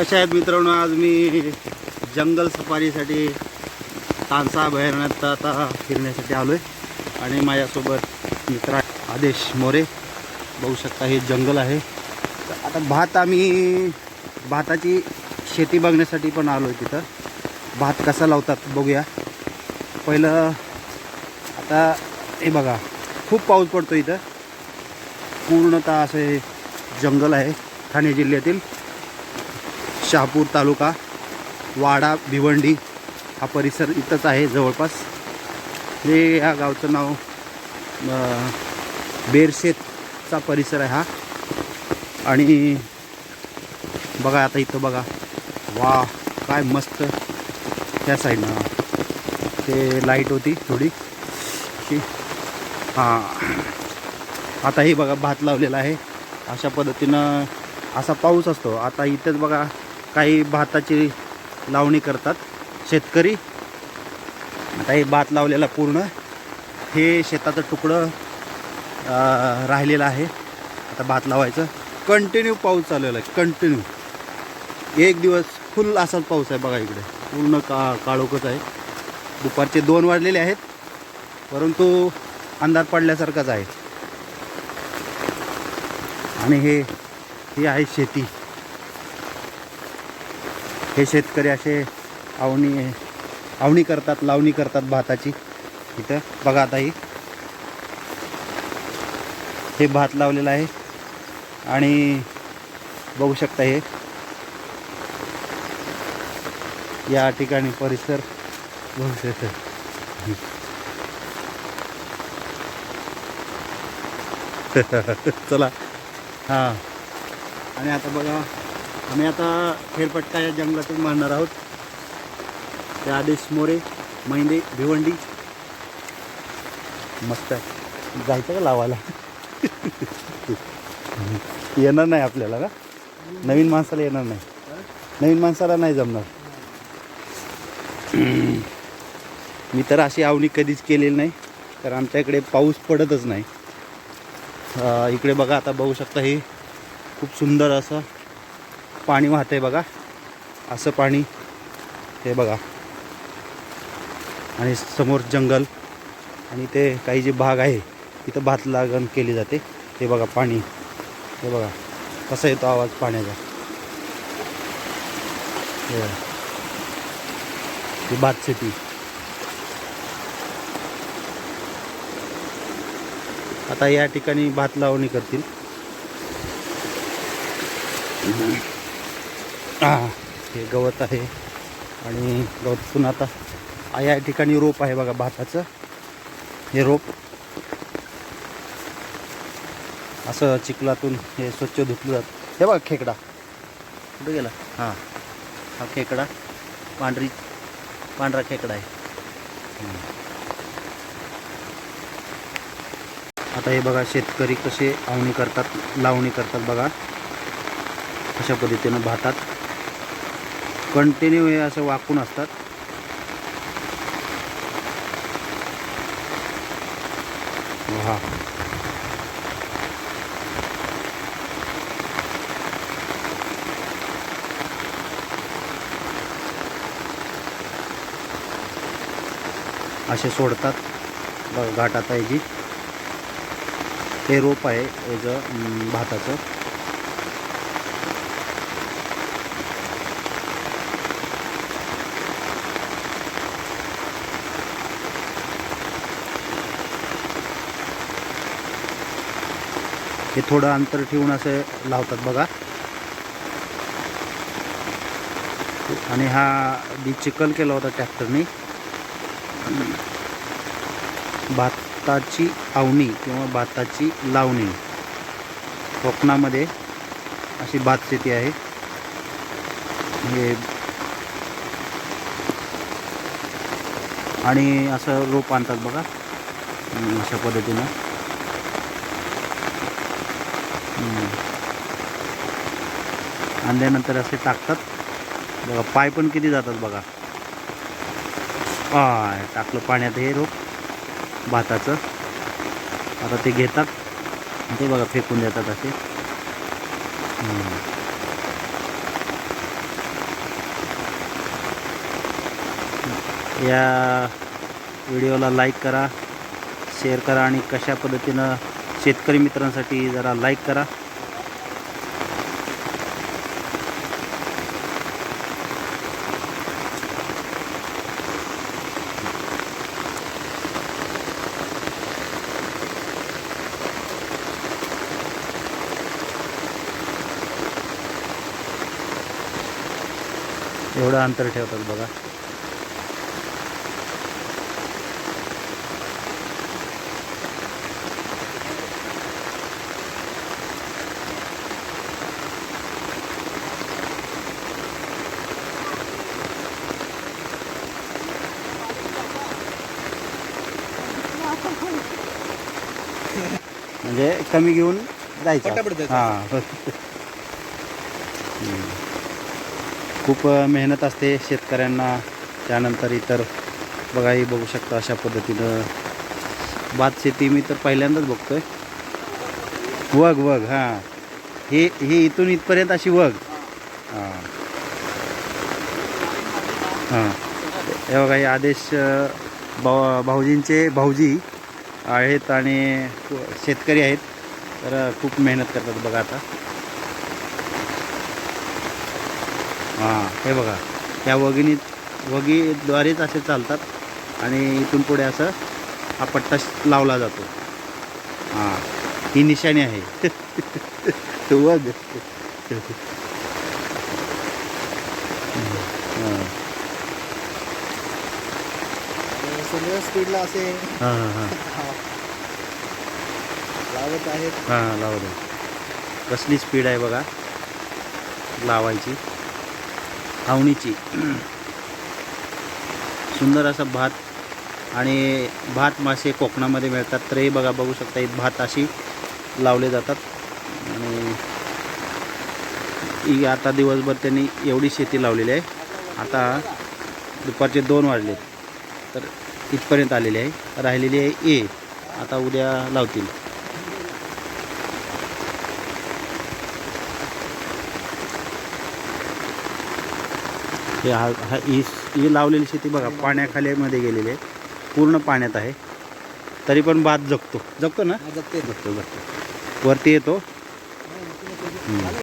कशा आहेत मित्रांनो? आज मी जंगल सफारीसाठी तानसा अभयारण्यात आता फिरण्यासाठी आलो आहे आणि माझ्यासोबत मित्र आदेश मोरे. बघू शकता हे जंगल आहे. तर आता भात आम्ही भाताची शेती बघण्यासाठी पण आलो आहे तिथं. भात कसा लावतात बघूया. पहिलं आता हे बघा खूप पाऊस पडतो इथं. पूर्णतः असे जंगल आहे ठाणे जिल्ह्यातील. शहापूर तालुका वाडा भिवंडी हा परिसर इथंच आहे जवळपास. हे या गावचं नाव बेरशेतचा परिसर आहे हा. आणि बघा आता इथं बघा. वा काय मस्त. त्या साईडनं ते लाइट होती थोडी. हां. आताही बघा भात लावलेला आहे. अशा पद्धतीनं असा पाऊस असतो. आता इथंच बघा. काही भाताची लावणी करतात. शेतकरी आता हे भात लावलेला पूर्ण हे शेताचं तुकडं राहिलेलं आहे. आता भात लावायचं. कंटिन्यू पाऊस चाललेला आहे. कंटिन्यू एक दिवस फुल असाच पाऊस आहे बघा इकडे. पूर्ण का काळोखच आहे. दुपारचे दोन वाजलेले आहेत. परंतु अंधार पडल्यासारखाच आहे. आणि हे ही आहे शेती. हे शेतकरी असे आवणी आवणी करतात लावणी करतात भाताची. इथं बघा आता ही. हे भात लावलेलं आहे. आणि बघू शकता हे. या ठिकाणी परिसर बघू शकता. चला. हां. आणि आता बघा. आम्ही आता फेरपट्टा या जंगलातून मारणार आहोत. ते आदेश मोरे मैंदे भिवंडी. मस्त आहे. जायचं का लावायला? येणार नाही आपल्याला का? नवीन माणसाला येणार नाही. नवीन माणसाला नाही जमणार. मी तर अशी आवणी कधीच केलेली नाही तर आमच्या इकडे पाऊस पडतच नाही. इकडे बघा आता बघू शकता हे खूप सुंदर असं पाणी वाहत आहे बघा. असं पाणी हे बघा. आणि समोर जंगल आणि ते काही जे भाग आहे तिथं भात लागण केली जाते. हे बघा पाणी. हे बघा. कसा येतो आवाज पाण्याचा? हे भात शेती आता या ठिकाणी भात लावणी करतील. हां. हे गवत आहे आणि गवतातून आता या ठिकाणी रोप आहे बघा भाताचं. हे रोप. असं चिखलातून हे स्वच्छ धुतलं जातं. हे बघा खेकडा. कुठे गेला? हां. हा खेकडा. पांढरी पांढरा खेकडा आहे. आता हे बघा शेतकरी कसे आवणी करतात लावणी करतात बघा. अशा पद्धतीनं भातात कंटिन्यू हे असं वाकून असतात. हा असे सोडतात. बघ घाटात आहे जी. ते रोप आहे याचं भाताचं. हे थोडं अंतर ठेवून असं लावतात बघा. आणि हा बी चिखल केला होता ट्रॅक्टरने. भाताची आवणी किंवा भाताची लावणी. कोकणामध्ये अशी भात शेती आहे. हे आणि असं रोप आणतात बघा. अशा पद्धतीनं. आणल्यानंतर असे टाकतात. बघा पाय पण किती जातात बघा. पाय टाकलं पाण्यात हे रोप भाताचं. आता ते घेतात. ते बघा फेकून देतात असे. या व्हिडिओला लाईक करा शेअर करा आणि कशा पद्धतीनं शेतकरी मित्रांसाठी जरा लाईक करा. एवढं अंतर ठेवतात बघा. म्हणजे कमी घेऊन जायचं. पटापट जायचं. हां. हम्म. खूप मेहनत असते शेतकऱ्यांना. त्यानंतर इतर बघाही बघू शकता अशा पद्धतीनं. भात शेती मी तर पहिल्यांदाच बघतोय. वग वग हां. हे हे इथून इथपर्यंत अशी वग. हां. हां. हे बघा हे आदेश अ, भाऊ भाऊजींचे भाऊजी आहेत आणि शेतकरी आहेत. तर खूप मेहनत करतात बघा आता. हां हे बघा. त्या वगिनीत वगीद्वारेच असे चालतात आणि इथून पुढे असं हा पट्टा लावला जातो. हां ही निशाणी आहे. वग हां. सगळ्या स्पीडला असे. हां हां. लावत आहेत. हां लावलं कसली स्पीड आहे बघा. लावायची. आवणीची. सुंदर असा भात आणि भात मासे कोकणामध्ये मिळतात. तर हे बघा बघू शकता इथं भात अशी लावले जातात. आणि ही आता दिवसभर त्यांनी एवढी शेती लावलेली आहे. आता दुपारचे दोन वाजले. तर इथपर्यंत आलेली आहे. राहिलेली आहे ए. आता उद्या लावतील. हे हा हा ही ही लावलेली शेती बघा पाण्याखाली मध्ये गेलेली आहे. पूर्ण पाण्यात आहे. तरी पण भात जगतो. जगतो ना? जगते जगतो जगतो वरती येतो.